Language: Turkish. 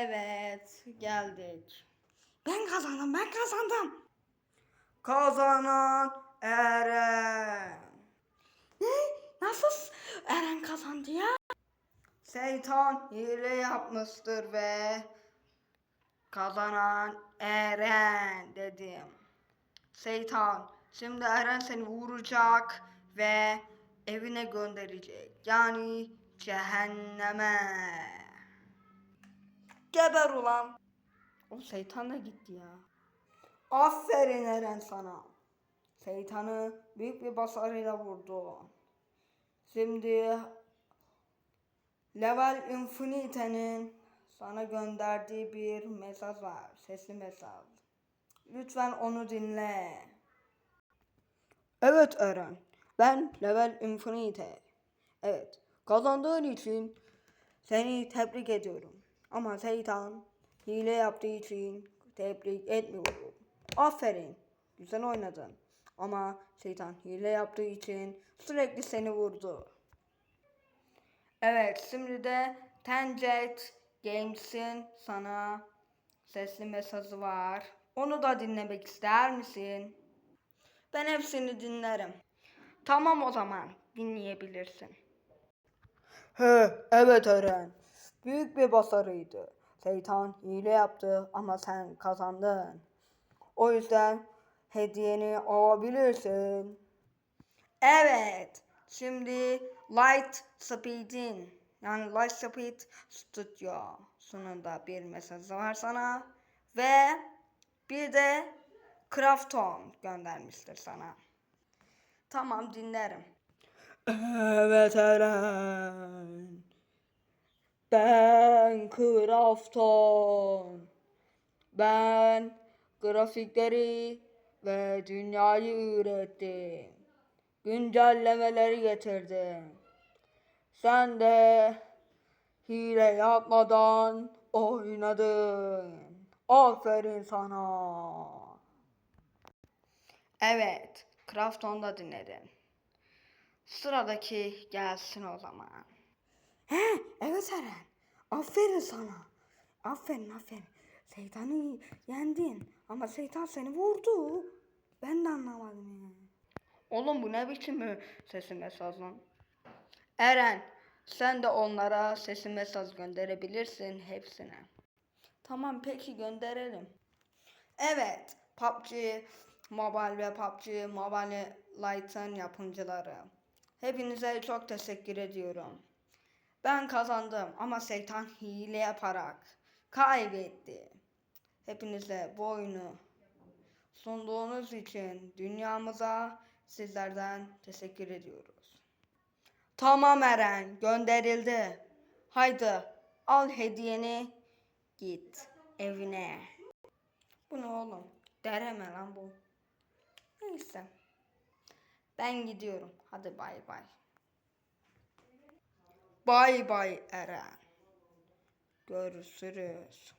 Evet, geldik. Ben kazandım, ben kazandım. Kazanan Eren. Ne? Nasıl Eren kazandı ya? Şeytan hile yapmıştır ve kazanan Eren dedim. Şeytan şimdi Eren seni vuracak ve evine gönderecek. Yani cehenneme. Geber ulan. O şeytan da gitti ya. Aferin Eren sana. Şeytanı büyük bir başarıyla vurdu. Şimdi Level Infinite'nin sana gönderdiği bir mesaj var. Sesli mesaj. Lütfen onu dinle. Evet Eren. Ben Level Infinite. Evet. Kazandığın için seni tebrik ediyorum. Ama şeytan hile yaptığı için tebrik etmiyorum. Aferin. Güzel oynadın. Ama şeytan hile yaptığı için sürekli seni vurdu. Evet, şimdi de Tencent Games'in sana sesli mesajı var. Onu da dinlemek ister misin? Ben hepsini dinlerim. Tamam o zaman, dinleyebilirsin. He, evet Eren. Büyük bir başarıydı. Şeytan hile yaptı ama sen kazandın. O yüzden hediyeni alabilirsin. Evet. Şimdi Light Speed'in yani Light Speed Studio sonunda bir mesaj var sana ve bir de Crafton göndermiştir sana. Tamam dinlerim. Evet Eren. Ben Crafton. Ben grafikleri ve dünyayı ürettim. Güncellemeleri getirdim. Sen de hile yapmadan oynadın. Aferin sana. Evet, Crafton'da dinledin. Sıradaki gelsin o zaman. He, evet Eren. Aferin sana. Aferin, aferin. Şeytanı yendin. Ama şeytan seni vurdu. Ben de anlamadım ya. Oğlum bu ne biçim sesi mesaj lan? Eren sen de onlara sesi mesaj gönderebilirsin hepsine. Tamam peki gönderelim. Evet PUBG Mobile ve PUBG Mobile Lite'ın yapımcıları. Hepinize çok teşekkür ediyorum. Ben kazandım ama şeytan hile yaparak kaybetti. Hepinize bu oyunu sunduğunuz için dünyamıza sizlerden teşekkür ediyoruz. Tamam Eren gönderildi. Haydi al hediyeni git evine. Bu ne oğlum? Dereme lan bu. Neyse. Ben gidiyorum. Hadi bay bay. Bay bay Eren. Görüşürüz.